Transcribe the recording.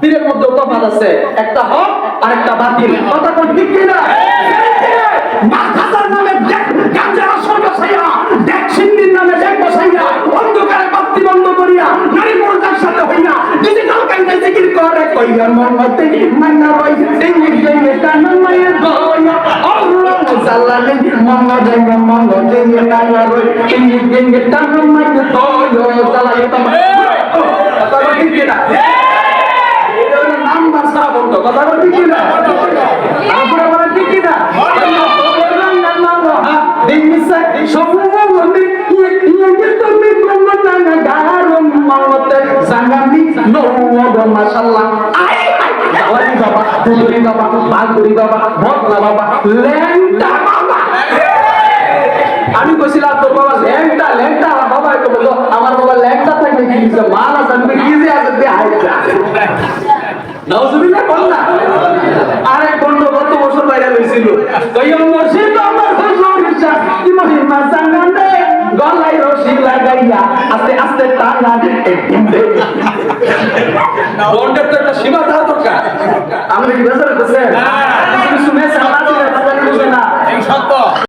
পীরের মধ্যে তফাৎ আছে। একটা হক আর একটা বাতিল। কথা কোন ঠিক কি না মাথার নামে দেখ গাঞ্জা আসর বসাইয়া, দেখ সিন্দির নামে দেখ বসাইয়া, অন্ধকারে বাতি বন্ধ করিয়া, নারী মর্দার সাথে হইয়া ডিজিটাল কাইন্দা জিকির করে, কইয়া মমতে মান্না রই দিঙ্গি দিঙ্গি টানা মায়ের গয়া আল্লাহ জালালে মঙ্গ দিঙ্গি টানা রই? দিঙ্গি দিঙ্গি টানা মায়ের গয়া জালালে তোমার কথা কোন ঠিক কি না এটা হলো নাম্বার কথা ঠিক কি না? আপনারা বলেন কি না মাশাআল্লাহ আই আই বাবা তুলুরি বাবা বাগুরি বাবা ভটলা বাবা লেন্টা বাবা। আমি কইছিলাম তোর বাবা ল্যাংটা ল্যাংটা আমার বাবা তো বলল আমার বাবা ল্যাংটা থাকলে কি মাল আছে আমি কি যে আছে না আরে কোন গত বছর বাইরে হয়েছিল মুর্শিদ আমার কি মহিমা জানানে গলায় রশি লাগাইয়া আস্তে আস্তে টানা দে বন্ডের তো একটা সীমা থাকা দরকার। আমরা কি বেজার করছে